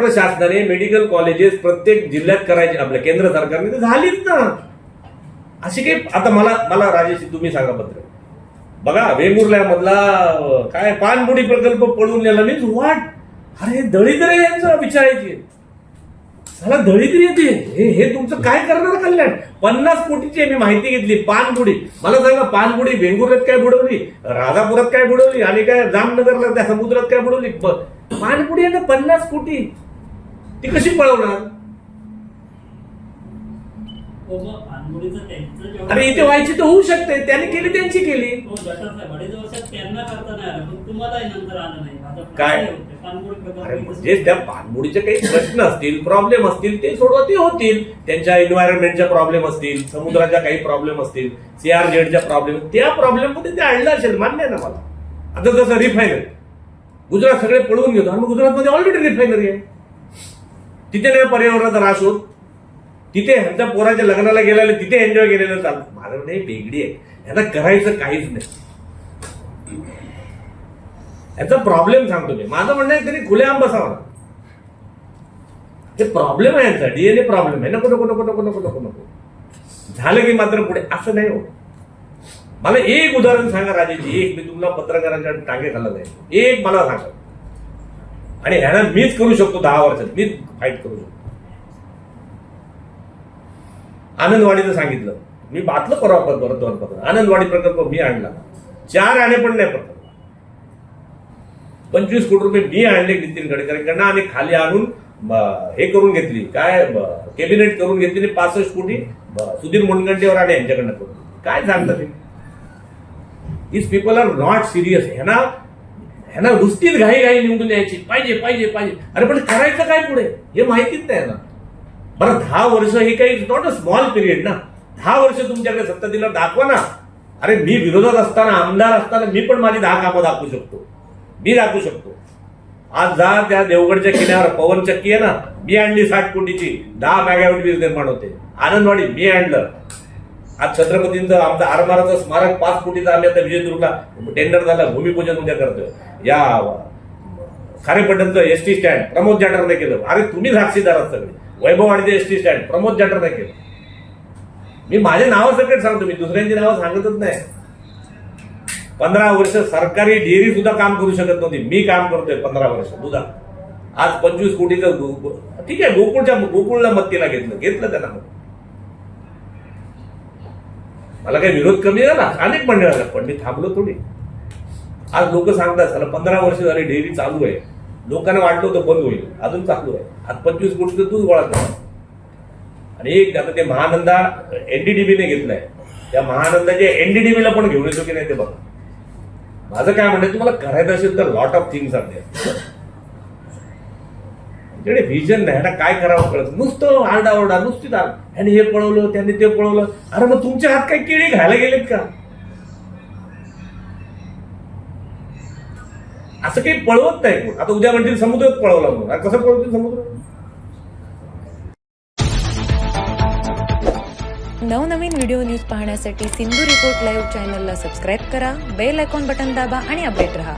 महाराष्ट्र शासनाने medical colleges प्रत्येक जिल्ह्यात करायचे. आपल्या केंद्र सरकारने तर झालीच ना. अशी काही आता मला मला राजेश तुम्ही सांगा पत्र. बघा वेंगुर्ल्यामधला काय पाणबुडी प्रकल्प पळून नेला मीन्स वाट अरे दळिद्र यांचं विचारायची साला दळिद्र येते. हे हे तुमचं काय करणार कल्याण? पन्नास कोटीची मी माहिती घेतली. पानबुडी. मला सांगा पानबुडी वेंगुर्ल्यात काय बुडवली? राजापुरात काय बुडवली? आणि काय जामनगरला त्या समुद्रात काय बुडवली? ब- पानबुडी आहे ना पन्नास कोटी. ती कशी पळवणार? हो अरे इथे व्हायची तर होऊ शकते. त्याने केली त्यांची केली. हो काय? अरे म्हणजे त्या पाणबुडीचे काही प्रश्न असतील प्रॉब्लेम असतील ते सोडवते होतील. त्यांच्या एन्व्हायरमेंटच्या प्रॉब्लेम असतील समुद्राच्या काही प्रॉब्लेम असतील सीआरजेडच्या प्रॉब्लेम त्या प्रॉब्लेममध्ये ते आणलं असेल मान्य आहे ना मला? आता जसं रिफायनरी गुजरात सगळे पळवून घेतो. आणि गुजरातमध्ये ऑलरेडी रिफायनरी आहे. तिथे नाही पर्यावरणाचा त्रास होत. तिथे ह्यांच्या पोराच्या लग्नाला गेलेले तिथे एन्जॉय केलेलं चालतं माझं नाही हे बेगडी आहे. ह्यांना करायचं काहीच नाही. याचा प्रॉब्लेम सांगतो मी. माझं म्हणणं आहे तरी खुलेआम बसावं ते प्रॉब्लेम आहे यांचा. डीएनए प्रॉब्लेम आहे. नको नको नको नको नको नको. नको झालं की मात्र पुढे. असं नाही हो मला एक उदाहरण सांगा राजेजी एक मी तुम्हाला पत्रकारांच्या टांगे घालत आहे. एक मला सांगा. आणि ह्याला मीच करू शकतो दहा वर्षात. मीच फाईट करू शकतो. आनंदवाडीचं सांगितलं. मी बातलं परवा वर्तमानपत्र आनंदवाडी प्रकल्प मी आणला. चार आणे पण नाही प्रकल्प पंचवीस कोटी रुपये मी आणले नितीन गडकरींकडनं. आणि खाली आणून हे करून घेतली. काय कॅबिनेट करून घेतली आणि पासष्ट कोटी सुधीर मुनगंटेवर आणि यांच्याकडनं करून काय सांगतात ते? पीपल आर नॉट सिरियस ह्यांना ह्यांना नुसतीच घाई घाई निवडून यायची. पाहिजे पाहिजे पाहिजे. अरे पण करायचं काय पुढे? हे माहितीच नाही ना. बरं दहा वर्ष हे काही नॉट अ स्मॉल पिरियड ना. दहा वर्ष तुमच्याकडे सत्ता दिला दाखवा ना. अरे मी विरोधात असताना आमदार असताना मी पण माझी दहा कामं दाखवू शकतो. मी दाखवू शकतो. आज जा त्या देवगडच्या किल्ल्यावर पवन चक्की आहे ना. मी आणली साठ कोटीची. दहा मेगावॅट वीज निर्माण होते. आनंदवाडी मी आणलं. आज छत्रपतींचं आमचं आरमाराचं स्मारक पाच कोटीचं आम्ही आता विजयदुर्गला टेंडर झालं. भूमिपूजन उद्या करतोय. या खारेपट्टणचं एस टी स्टँड प्रमोद जाटरने केलं. अरे तुम्ही सगळे. वैभव आणि ते एस टी स्टँड प्रमोद जाटरने केलं. मी माझे नावं सगळे सांगतो. मी दुसऱ्यांची नावं सांगतच नाही. पंधरा वर्ष सरकारी डेअरी सुद्धा काम करू शकत नव्हती. मी काम करतोय पंधरा वर्ष. दुधा. आज पंचवीस कोटीचं ठीक आहे गोकुळच्या गोकुळला मत्तीला घेतलं. घेतलं त्यांना मला काही विरोध कमी झाला अनेक मंडळ आल्या पण मी थांबलो थोडी. आज लोक सांगतात सर पंधरा वर्ष झाले डेअरी चालू आहे. लोकांना वाटलं होतं बंद होईल. अजून चालू आहे. आज पंचवीस कोटीचं दूध गोळा करा. आणि एक आता ते महानंदा एनडीडीबीने घेतलंय. त्या महानंदाच्या एनडीडीबीला पण घेऊन येतो की नाही ते बघा. माझं काय म्हणणं तुम्हाला करायचं असेल तर लॉट ऑफ थिंग्स आर त्याकडे व्हिजन नाही. ह्याला काय करावं कळत नुसतं आरडाओरडा नुसती आर ह्याने हे पळवलं त्याने ते पळवलं. अरे मग तुमच्या हात काही केळी घायला गेलेत का? असं काही पळवत नाही कोण. आता उद्या म्हणतील समुद्र पळवला म्हणून कसं पळवतील समुद्र नवनवीन व्हिडिओ न्यूज पाहण्यासाठी सिंधू रिपोर्ट लाईव्ह चॅनलला सबस्क्राईब करा बेल आयकॉन बटन दाबा आणि अपडेट रहा.